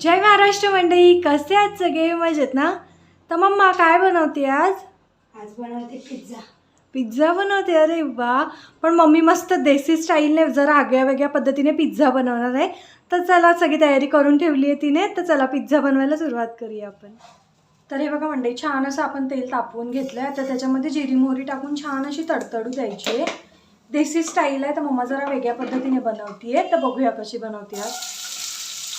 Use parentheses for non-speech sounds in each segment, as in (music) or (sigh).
जय महाराष्ट्र मंडळी कसे आहेत सगळे? मजेत ना? तर मम्मा काय बनवते आज? आज बनवते पिझ्झा. पिझ्झा बनवते? अरे वा! पण मम्मी मस्त देसी स्टाईलने जरा आगळ्या वेगळ्या पद्धतीने पिझ्झा बनवणार आहे. तर चला सगळी तयारी करून ठेवली आहे तिने. तर चला पिझ्झा बनवायला सुरुवात करूया आपण. तर हे बघा मंडळी छान असं आपण तेल तापवून घेतलं आहे तर त्याच्यामध्ये जिरी मोहरी टाकून छान अशी तडतडू द्यायची आहे. देसी स्टाईल आहे तर मम्मा जरा वेगळ्या पद्धतीने बनवते तर बघूया कशी बनवते आज.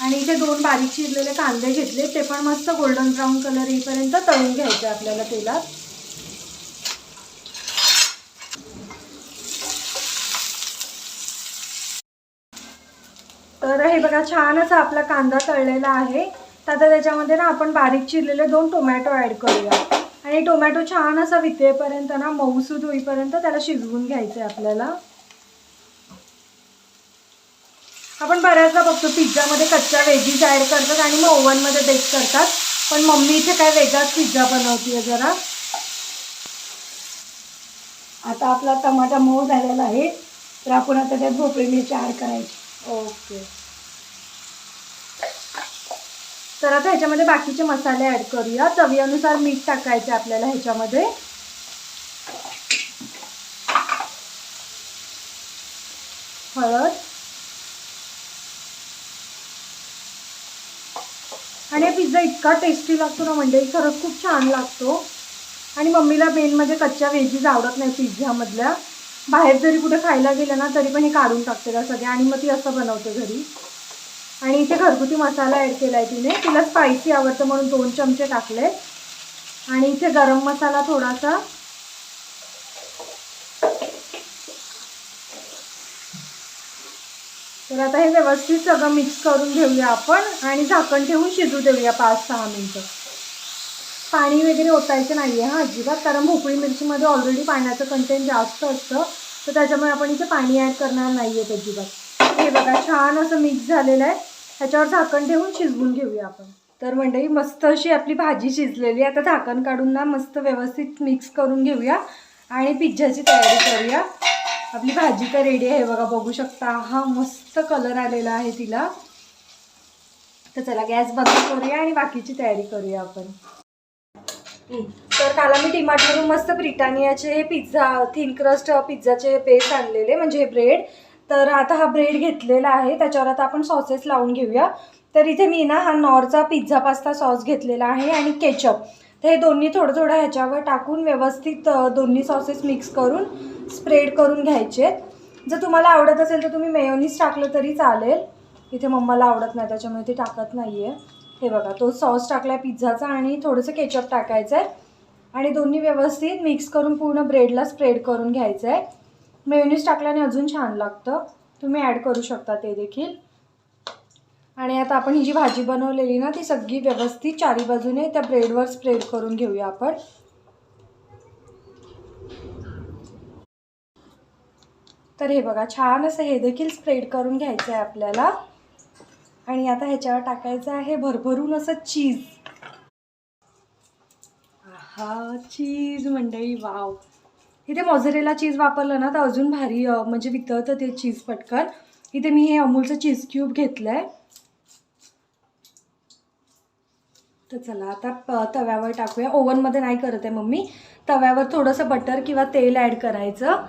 आणि इथे दोन बारीक चिरलेले कांदे घेतले. ते पण मस्त गोल्डन ब्राऊन कलर येईपर्यंत तळून घ्यायचे आपल्याला तेलात. तर हे बघा छान असा आपला कांदा तळलेला आहे. तर आता त्याच्यामध्ये ना आपण बारीक चिरलेले दोन टोमॅटो ॲड करूया. आणि टोमॅटो छान असा वितेपर्यंत ना मऊसूद होईपर्यंत त्याला शिजवून घ्यायचं आहे आपल्याला. आपण बऱ्याचदा बघतो पिझ्झामध्ये कच्च्या व्हेजीज ॲड करतात आणि मग ओव्हनमध्ये बेक करतात. पण मम्मी इथे काय वेगळाच पिझ्झा बनवतीये जरा. आता आपला टमाटा मऊ झालेला आहे. तर आपण आता त्यात भोपळी मिरची ॲड करायची. ओके. तर आता ह्याच्यामध्ये बाकीचे मसाले ॲड करूया. चवीनुसार मीठ टाकायचे आपल्याला ह्याच्यामध्ये. हळद. आणि हा पिझ्झा इतका टेस्टी लागतो ना म्हणजे खरंच खूप छान लागतो. आणि मम्मीला मेनमध्ये म्हणजे कच्च्या व्हेजीज आवडत नाही पिझ्झामधल्या बाहेर जरी कुठे खायला गेलं ना तरी पण हे काढून टाकते का सगळ्या आणि मग ती असं बनवते घरी. आणि इथे घरगुती मसाला ॲड केला आहे तिने. तिला स्पायसी आवडतं म्हणून दोन चमचे टाकले आणि इथे गरम मसाला थोडासा तर आता हे व्यवस्थित सगळं मिक्स करून घेऊया आपण आणि झाकण ठेवून शिजू देऊया पाच सहा मिनटं. पाणी वगैरे ओतायचं नाही आहे हां अजिबात कारण भोपळी मिरचीमध्ये ऑलरेडी पाण्याचं कंटेंट जास्त असतं तर त्याच्यामुळे आपण इथे पाणी ॲड करणार नाही आहे अजिबात. हे बघा छान असं मिक्स झालेलं आहे. ह्याच्यावर झाकण ठेवून शिजवून घेऊया आपण. तर मंडळी मस्त अशी आपली भाजी शिजलेली आहे. आता झाकण काढून ना मस्त व्यवस्थित मिक्स करून घेऊया आणि पिझ्झाची तयारी करूया. आपली भाजी तर रेडी आहे बघा बघू शकता. हा मस्त कलर आलेला आहे तिला. तर चला गॅस बंद करूया आणि बाकीची तयारी करूया आपण. तर काल मी टिमाटवरून मस्त ब्रिटानियाचे पिझ्झा थिन क्रस्ट पिझ्झाचे बेस आणलेले म्हणजे हे ब्रेड तर आता हा ब्रेड घेतलेला आहे त्याच्यावर आता आपण सॉसेस लावून घेऊया. तर इथे मी ना हा नॉरचा पिझ्झा पास्ता सॉस घेतलेला आहे आणि केचप तर हे दोन्ही थोडं थोडं ह्याच्यावर टाकून व्यवस्थित दोन्ही सॉसेस मिक्स करून स्प्रेड करून घ्यायचे जर तुम्हाला आवडत असेल तर तुम्ही मेयोनीज टाकलं तरी चालेल. इथे मम्माला आवडत नाही त्याच्यामुळे ते टाकत नाही आहे हे बघा तो सॉस टाकला आहे पिझ्झाचा आणि थोडंसं केचअप टाकायचं आहे आणि दोन्ही व्यवस्थित मिक्स करून पूर्ण ब्रेडला स्प्रेड करून घ्यायचं आहे मेयोनीज टाकल्याने अजून छान लागतं. तुम्ही ॲड करू शकता ते देखील. आणि आता आपण ही जी भाजी बनवलेली ना ती सगळी व्यवस्थित चारी बाजूने त्या ब्रेडवर स्प्रेड करून घेऊया आपण. तर हे बघा छान असं हे देखील स्प्रेड करून घ्यायचं आहे आपल्याला. आणि आता ह्याच्यावर टाकायचं आहे भरभरून असं चीज हा चीज मंडळी वाव इथे मोझरेला चीज वापरलं ना तर अजून भारी म्हणजे वितळतं ते चीज पटकन. इथे मी हे अमूलचं चीज क्यूब घेतलं आहे तर चला आता प- तव्यावर टाकूया. ओव्हनमध्ये नाही करत आहे मम्मी. तव्यावर थोडंसं बटर किंवा तेल ॲड करायचं.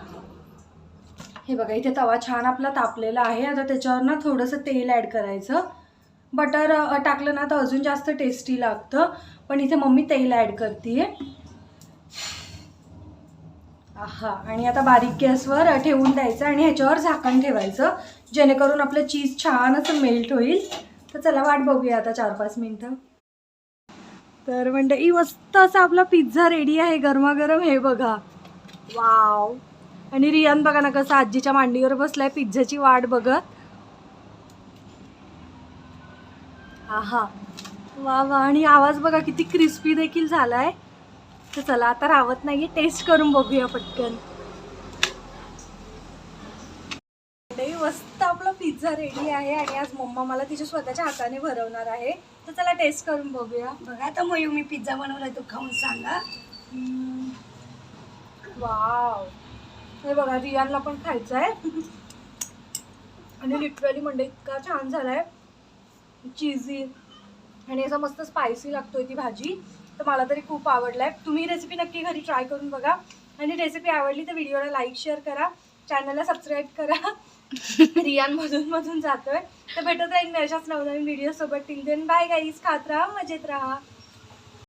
हे बघा इथे तवा छान आपला तापलेला आहे. आता त्याच्यावर ना थोडंसं तेल ॲड करायचं. बटर टाकलं ना तर अजून जास्त टेस्टी लागतं. पण इथे मम्मी तेल ॲड करते हा आणि आता बारीक गॅसवर ठेवून द्यायचं आणि ह्याच्यावर झाकण ठेवायचं. जेणेकरून आपलं चीज छान असं मेल्ट होईल. तर चला वाट बघूया आता चार पाच मिनटं. तर म्हणजे मंडळी मस्त असा आपला पिझ्झा रेडी आहे गरमागरम हे बघा. वाव आणि रियान बघा ना कसं आजीच्या मांडीवर बसलाय पिझ्झाची वाट बघत. आहा. वा वा. आणि आवाज बघा किती क्रिस्पी देखील झालाय. तर चला आता राहत नाहीये टेस्ट करून बघूया पटकन. मस्त आपला पिझ्झा रेडी आहे आणि आज मम्मा मला तिच्या स्वतःच्या हाताने भरवणार आहे. तर चला टेस्ट करून बघूया. बघा आता मयू मी पिझ्झा बनवलाय तो खाऊन सांगा. वाव हे बघा रियानला पण खायचं आहे. आणि लिटरली म्हणजे इतका छान झालाय. चीजी आणि असं मस्त स्पायसी लागतोय ती भाजी. तर मला तरी खूप आवडलाय. तुम्ही रेसिपी नक्की घरी ट्राय करून बघा. आणि रेसिपी आवडली तर व्हिडिओला लाईक शेअर करा. चॅनलला सबस्क्राईब करा. (laughs) रियान मधून मधून जातोय. तर भेटत राहील मी अशाच नवनवीन व्हिडिओ सोबत. टिल देन बाय गाईज खात राहा मजेत राहा.